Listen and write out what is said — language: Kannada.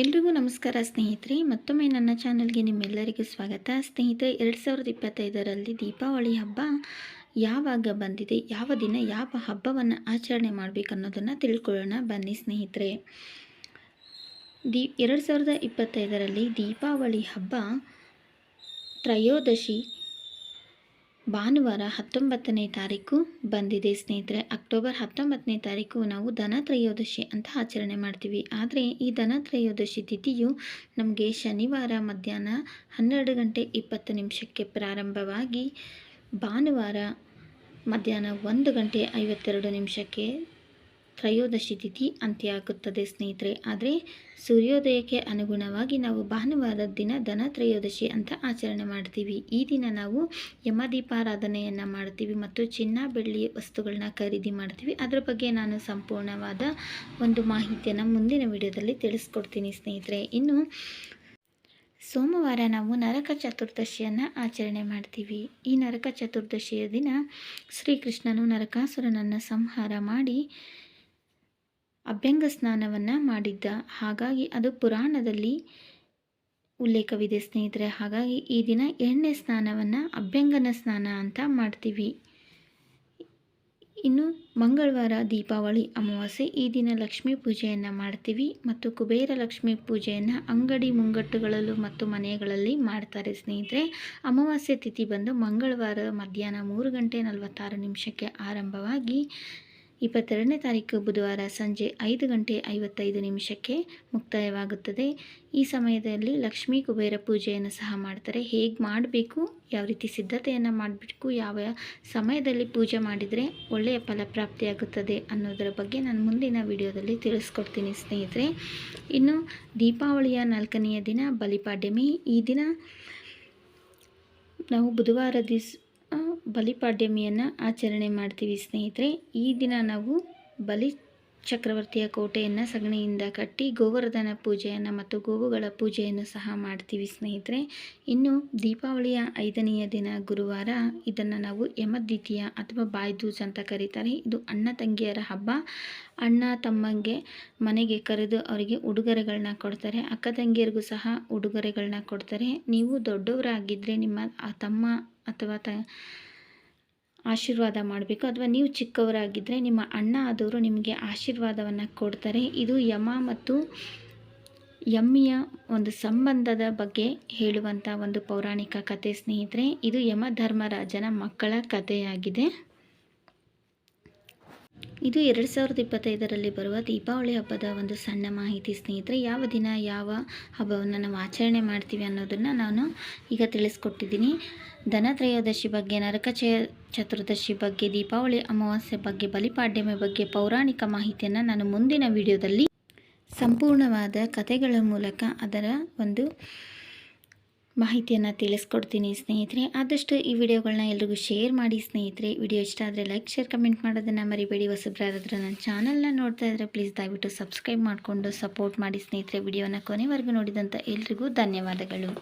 ಎಲ್ರಿಗೂ ನಮಸ್ಕಾರ ಸ್ನೇಹಿತರೆ, ಮತ್ತೊಮ್ಮೆ ನನ್ನ ಚಾನಲ್ಗೆ ನಿಮ್ಮೆಲ್ಲರಿಗೂ ಸ್ವಾಗತ. ಸ್ನೇಹಿತರೆ, ಎರಡು ಸಾವಿರದ ಇಪ್ಪತ್ತೈದರಲ್ಲಿ ದೀಪಾವಳಿ ಹಬ್ಬ ಯಾವಾಗ ಬಂದಿದೆ, ಯಾವ ದಿನ, ಯಾವ ಹಬ್ಬವನ್ನು ಆಚರಣೆ ಮಾಡಬೇಕು ಅನ್ನೋದನ್ನು ತಿಳ್ಕೊಳ್ಳೋಣ. ಬನ್ನಿ ಸ್ನೇಹಿತರೆ. ದೀ, ಎರಡು ಸಾವಿರದ ಇಪ್ಪತ್ತೈದರಲ್ಲಿ ದೀಪಾವಳಿ ಹಬ್ಬ ತ್ರಯೋದಶಿ ಭಾನುವಾರ ಹತ್ತೊಂಬತ್ತನೇ ತಾರೀಕು ಬಂದಿದೆ ಸ್ನೇಹಿತರೆ. ಅಕ್ಟೋಬರ್ ಹತ್ತೊಂಬತ್ತನೇ ತಾರೀಕು ನಾವು ಧನ ತ್ರಯೋದಶಿ ಅಂತ ಆಚರಣೆ ಮಾಡ್ತೀವಿ. ಆದರೆ ಈ ಧನ ತ್ರಯೋದಶಿ ತಿಥಿಯು ನಮಗೆ ಶನಿವಾರ ಮಧ್ಯಾಹ್ನ ಹನ್ನೆರಡು ಗಂಟೆ ಇಪ್ಪತ್ತು ನಿಮಿಷಕ್ಕೆ ಪ್ರಾರಂಭವಾಗಿ ಭಾನುವಾರ ಮಧ್ಯಾಹ್ನ ಒಂದು ಗಂಟೆ ಐವತ್ತೆರಡು ನಿಮಿಷಕ್ಕೆ ತ್ರಯೋದಶಿ ತಿಥಿ ಅಂತ್ಯಾಗುತ್ತದೆ ಸ್ನೇಹಿತರೆ. ಆದರೆ ಸೂರ್ಯೋದಯಕ್ಕೆ ಅನುಗುಣವಾಗಿ ನಾವು ಭಾನುವಾರದ ದಿನ ಧನ ತ್ರಯೋದಶಿ ಅಂತ ಆಚರಣೆ ಮಾಡ್ತೀವಿ. ಈ ದಿನ ನಾವು ಯಮದೀಪಾರಾಧನೆಯನ್ನು ಮಾಡ್ತೀವಿ ಮತ್ತು ಚಿನ್ನ, ಬೆಳ್ಳಿ ವಸ್ತುಗಳನ್ನ ಖರೀದಿ ಮಾಡ್ತೀವಿ. ಅದರ ಬಗ್ಗೆ ನಾನು ಸಂಪೂರ್ಣವಾದ ಒಂದು ಮಾಹಿತಿಯನ್ನು ಮುಂದಿನ ವಿಡಿಯೋದಲ್ಲಿ ತಿಳಿಸ್ಕೊಡ್ತೀನಿ, ಸ್ನೇಹಿತರೆ. ಇನ್ನು ಸೋಮವಾರ ನಾವು ನರಕ ಚತುರ್ದಶಿಯನ್ನು ಆಚರಣೆ ಮಾಡ್ತೀವಿ. ಈ ನರಕ ಚತುರ್ದಶಿಯ ದಿನ ಶ್ರೀಕೃಷ್ಣನು ನರಕಾಸುರನನ್ನು ಸಂಹಾರ ಮಾಡಿ ಅಭ್ಯಂಗ ಸ್ನಾನವನ್ನು ಮಾಡಿದ್ದ. ಹಾಗಾಗಿ ಅದು ಪುರಾಣದಲ್ಲಿ ಉಲ್ಲೇಖವಿದೆ ಸ್ನೇಹಿತರೆ. ಹಾಗಾಗಿ ಈ ದಿನ ಎಣ್ಣೆ ಸ್ನಾನವನ್ನು ಅಭ್ಯಂಗನ ಸ್ನಾನ ಅಂತ ಮಾಡ್ತೀವಿ. ಇನ್ನು ಮಂಗಳವಾರ ದೀಪಾವಳಿ ಅಮಾವಾಸ್ಯೆ, ಈ ದಿನ ಲಕ್ಷ್ಮೀ ಪೂಜೆಯನ್ನು ಮಾಡ್ತೀವಿ ಮತ್ತು ಕುಬೇರ ಲಕ್ಷ್ಮೀ ಪೂಜೆಯನ್ನು ಅಂಗಡಿ ಮುಂಗಟ್ಟುಗಳಲ್ಲೂ ಮತ್ತು ಮನೆಗಳಲ್ಲಿ ಮಾಡ್ತಾರೆ ಸ್ನೇಹಿತರೆ. ಅಮಾವಾಸ್ಯೆ ತಿಥಿ ಬಂದು ಮಂಗಳವಾರ ಮಧ್ಯಾಹ್ನ ಮೂರು ಗಂಟೆ ನಲವತ್ತಾರು ನಿಮಿಷಕ್ಕೆ ಆರಂಭವಾಗಿ ಇಪ್ಪತ್ತೆರಡನೇ ತಾರೀಕು ಬುಧವಾರ ಸಂಜೆ ಐದು ಗಂಟೆ ಐವತ್ತೈದು ನಿಮಿಷಕ್ಕೆ ಮುಕ್ತಾಯವಾಗುತ್ತದೆ. ಈ ಸಮಯದಲ್ಲಿ ಲಕ್ಷ್ಮೀ ಕುಬೇರ ಪೂಜೆಯನ್ನು ಸಹ ಮಾಡ್ತಾರೆ. ಹೇಗೆ ಮಾಡಬೇಕು, ಯಾವ ರೀತಿ ಸಿದ್ಧತೆಯನ್ನು ಮಾಡಬೇಕು, ಯಾವ ಸಮಯದಲ್ಲಿ ಪೂಜೆ ಮಾಡಿದರೆ ಒಳ್ಳೆಯ ಫಲಪ್ರಾಪ್ತಿಯಾಗುತ್ತದೆ ಅನ್ನೋದರ ಬಗ್ಗೆ ನಾನು ಮುಂದಿನ ವಿಡಿಯೋದಲ್ಲಿ ತಿಳಿಸ್ಕೊಡ್ತೀನಿ ಸ್ನೇಹಿತರೆ. ಇನ್ನು ದೀಪಾವಳಿಯ ನಾಲ್ಕನೆಯ ದಿನ ಬಲಿಪಾಡ್ಯಮಿ. ಈ ದಿನ ನಾವು ಬುಧವಾರ ದಿವಸ ಬಲಿಪಾಡ್ಯಮಿಯನ್ನು ಆಚರಣೆ ಮಾಡ್ತೀವಿ ಸ್ನೇಹಿತರೆ. ಈ ದಿನ ನಾವು ಬಲಿ ಚಕ್ರವರ್ತಿಯ ಕೋಟೆಯನ್ನು ಸಗಣಿಯಿಂದ ಕಟ್ಟಿ ಗೋವರ್ಧನ ಪೂಜೆಯನ್ನು ಮತ್ತು ಗೋವುಗಳ ಪೂಜೆಯನ್ನು ಸಹ ಮಾಡ್ತೀವಿ ಸ್ನೇಹಿತರೆ. ಇನ್ನು ದೀಪಾವಳಿಯ ಐದನೆಯ ದಿನ ಗುರುವಾರ ಇದನ್ನು ನಾವು ಯಮದ್ವಿತೀಯ ಅಥವಾ ಬಾಯ್ದೂಜ್ ಅಂತ ಕರೀತಾರೆ. ಇದು ಅಣ್ಣ ತಂಗಿಯರ ಹಬ್ಬ. ಅಣ್ಣ ತಮ್ಮಂಗೆ ಮನೆಗೆ ಕರೆದು ಅವರಿಗೆ ಉಡುಗೊರೆಗಳನ್ನ ಕೊಡ್ತಾರೆ. ಅಕ್ಕ ತಂಗಿಯರಿಗೂ ಸಹ ಉಡುಗೊರೆಗಳನ್ನ ಕೊಡ್ತಾರೆ. ನೀವು ದೊಡ್ಡವರಾಗಿದ್ದರೆ ನಿಮ್ಮ ತಮ್ಮ ಅಥವಾ ಆಶೀರ್ವಾದ ಮಾಡಬೇಕು. ಅಥವಾ ನೀವು ಚಿಕ್ಕವರಾಗಿದ್ದರೆ ನಿಮ್ಮ ಅಣ್ಣ ಆದವರು ನಿಮಗೆ ಆಶೀರ್ವಾದವನ್ನು ಕೊಡ್ತಾರೆ. ಇದು ಯಮ ಮತ್ತು ಯಮ್ಮಿಯ ಒಂದು ಸಂಬಂಧದ ಬಗ್ಗೆ ಹೇಳುವಂಥ ಒಂದು ಪೌರಾಣಿಕ ಕತೆ ಸ್ನೇಹಿತರೆ. ಇದು ಯಮಧರ್ಮರಾಜನ ಮಕ್ಕಳ ಕಥೆಯಾಗಿದೆ ಇದು ಎರಡು ಸಾವಿರದ ಇಪ್ಪತ್ತೈದರಲ್ಲಿ ಬರುವ ದೀಪಾವಳಿ ಹಬ್ಬದ ಒಂದು ಸಣ್ಣ ಮಾಹಿತಿ ಸ್ನೇಹಿತರೆ. ಯಾವ ದಿನ ಯಾವ ಹಬ್ಬವನ್ನು ನಾವು ಆಚರಣೆ ಮಾಡ್ತೀವಿ ಅನ್ನೋದನ್ನು ನಾನು ಈಗ ತಿಳಿಸ್ಕೊಟ್ಟಿದ್ದೀನಿ. ಧನತ್ರಯೋದಶಿ ಬಗ್ಗೆ ನರಕ ಚತುರ್ದಶಿ ಬಗ್ಗೆ, ದೀಪಾವಳಿ ಅಮಾವಾಸ್ಯೆ ಬಗ್ಗೆ ಬಲಿಪಾಡ್ಯಮೆ ಬಗ್ಗೆ ಪೌರಾಣಿಕ ಮಾಹಿತಿಯನ್ನು ನಾನು ಮುಂದಿನ ವಿಡಿಯೋದಲ್ಲಿ ಸಂಪೂರ್ಣವಾದ ಕಥೆಗಳ ಮೂಲಕ ಅದರ ಒಂದು ಮಾಹಿತಿಯನ್ನು ತಿಳಿಸ್ಕೊಡ್ತೀನಿ ಸ್ನೇಹಿತರೆ. ಆದಷ್ಟು ಈ ವಿಡಿಯೋಗಳನ್ನ ಎಲ್ರಿಗೂ ಶೇರ್ ಮಾಡಿ ಸ್ನೇಹಿತರೆ. ವಿಡಿಯೋ ಇಷ್ಟ ಆದರೆ ಲೈಕ್, ಶೇರ್, ಕಮೆಂಟ್ ಮಾಡೋದನ್ನು ಮರಿಬೇಡಿ. ಹೊಸಬ್ರಾದ್ರ ನನ್ನ ಚಾನಲ್ನ ನೋಡ್ತಾ ಇದ್ರೆ ಪ್ಲೀಸ್ ದಯವಿಟ್ಟು ಸಬ್ಸ್ಕ್ರೈಬ್ ಮಾಡಿಕೊಂಡು ಸಪೋರ್ಟ್ ಮಾಡಿ ಸ್ನೇಹಿತರೆ. ವಿಡಿಯೋನ ಕೊನೆವರೆಗೂ ನೋಡಿದಂಥ ಎಲ್ರಿಗೂ ಧನ್ಯವಾದಗಳು.